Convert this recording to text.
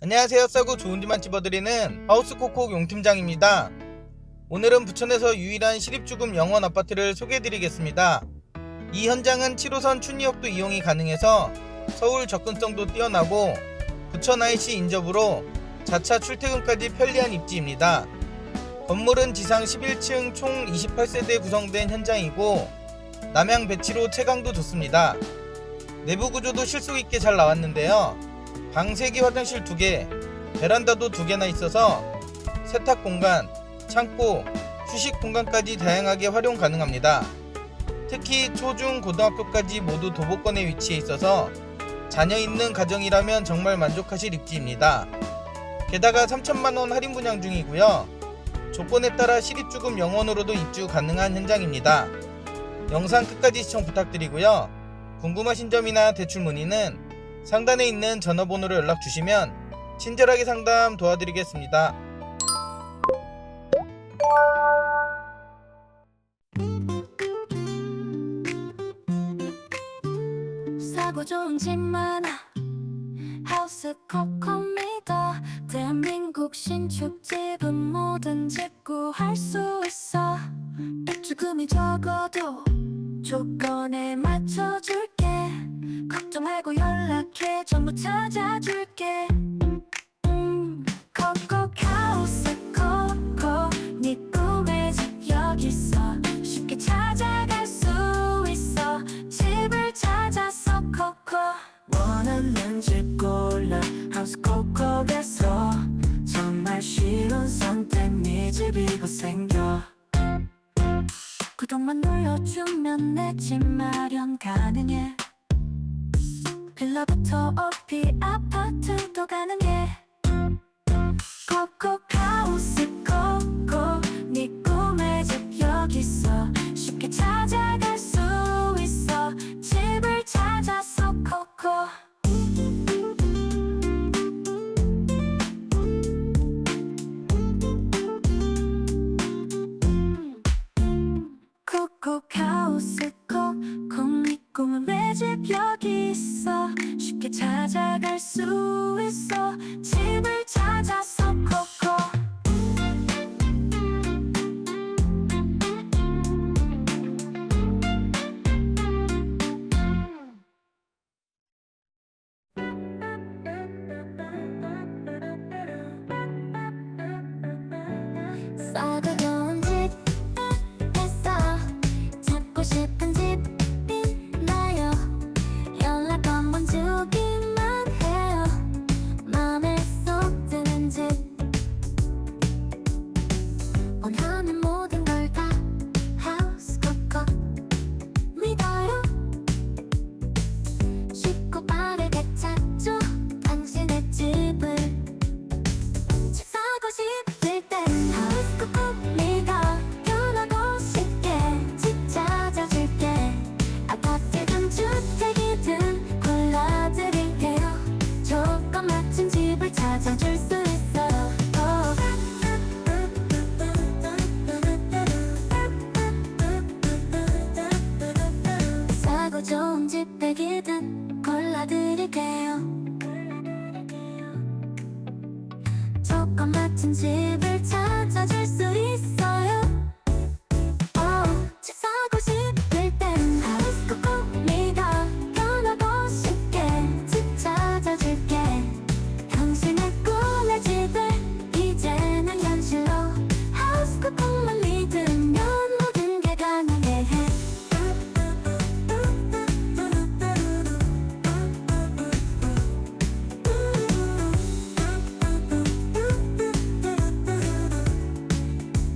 안녕하세요. 싸고 좋은 집만 집어드리는 하우스코콕 용팀장입니다. 오늘은 부천에서 유일한 시립주금 영원 아파트를 소개해드리겠습니다. 이 현장은 7호선 춘리역도 이용이 가능해서 서울 접근성도 뛰어나고 부천 IC 인접으로 자차 출퇴근까지 편리한 입지입니다. 건물은 지상 11층 총 28세대 구성된 현장이고 남향 배치로 채광도 좋습니다. 내부 구조도 실속 있게 잘 나왔는데요. 방 3개 화장실 2개, 베란다도 2개나 있어서 세탁 공간, 창고, 휴식 공간까지 다양하게 활용 가능합니다. 특히 초중 고등학교까지 모두 도보권에 위치해 있어서 자녀 있는 가정이라면 정말 만족하실 입지입니다. 게다가 3천만원 할인 분양 중이고요. 조건에 따라 시립주금 영원으로도 입주 가능한 현장입니다. 영상 끝까지 시청 부탁드리고요. 궁금하신 점이나 대출 문의는 상단에 있는 전화번호로 연락 주시면 친절하게 상담 도와드리겠습니다. 싸고 좋은 집 많아. 하우스 코코미다 대한민국 신축집은 모든 집 구할 수 있어. 입주금이 적어도 조건에 맞춰줄게 걱정 말고 연락해. 전부 찾아줄게. 음, 코코 하우스 코코 네 꿈의 집 여기 있어. 쉽게 찾아갈 수 있어. 집을 찾아서 코코 원하는 집 골라 하우스 코코에서. 정말 쉬운 선택 네 집이 곧 생겨. 구독만 눌러주면 내 집 마련 가능해 빌라부터 어피 아파트도 가능해 코코 하우스 코코 네 꿈의 집 여기 있어. 쉽게 찾아갈 수 있어. 집을 찾아서 코코. 코코 하우스 코코 네 꿈은 왜집 여기 있어. 쉽게 찾아갈 수 있어. 집을 찾아서 코 싸고 좋은 집 백이든 골라드릴게요. 조건 맞춘 집을 찾아줄 수